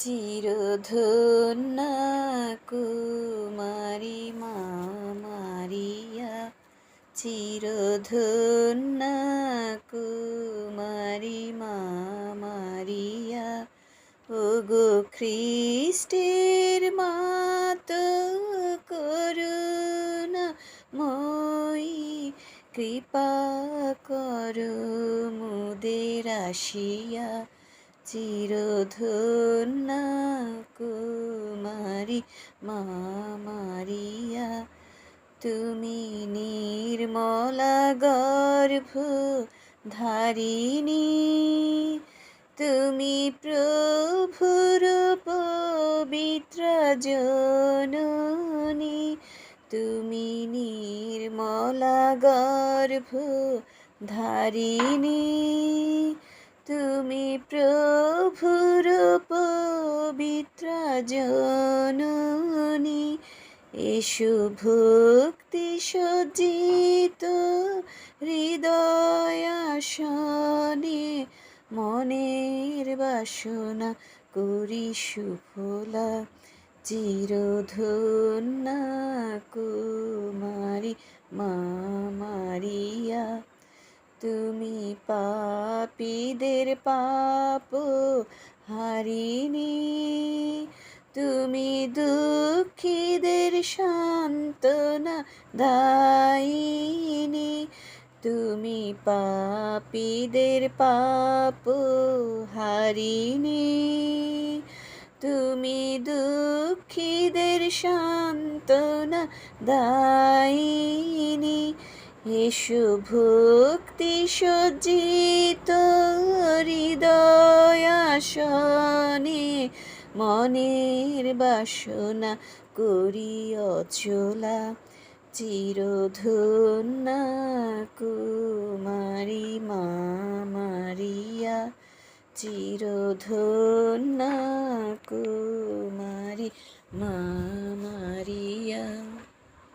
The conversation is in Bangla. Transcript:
চিরধন্যা কুমারী মা মারিয়া চিরধন্যা কুমারী মা মারিয়া ওগো খ্রিস্টের মাত করুণা মই কৃপা করো মুদের আসিয়া চিরধন্যা কুমারী মা মারিয়া, তুমি নির্মলা গর্ভ ধারিণী তুমি প্রভুর পবিত্র জননী, তুমি নির্মলা গর্ভ ধারিণী তুমি প্রভুর পবিত্র জননী, এসু ভক্তি সজ্জিত হৃদয়াসনে মনের বাসনা করি সুফলা, চিরধন্যা কুমারী, মা তুমি পাপীদের পাপ হারিনি। তুমি দুঃখীদের সান্ত্বনা দায়িনী। তুমি পাপীদের পাপ হারিনি। তুমি দুঃখীদের সান্ত্বনা দায়িনী। এসু ভক্তি সজ্জিত হৃদয়াসনে মনের বাসনা করি অচলা চিরধন্যা কুমারী মা মারিয়া চিরধন্যা কুমারী মা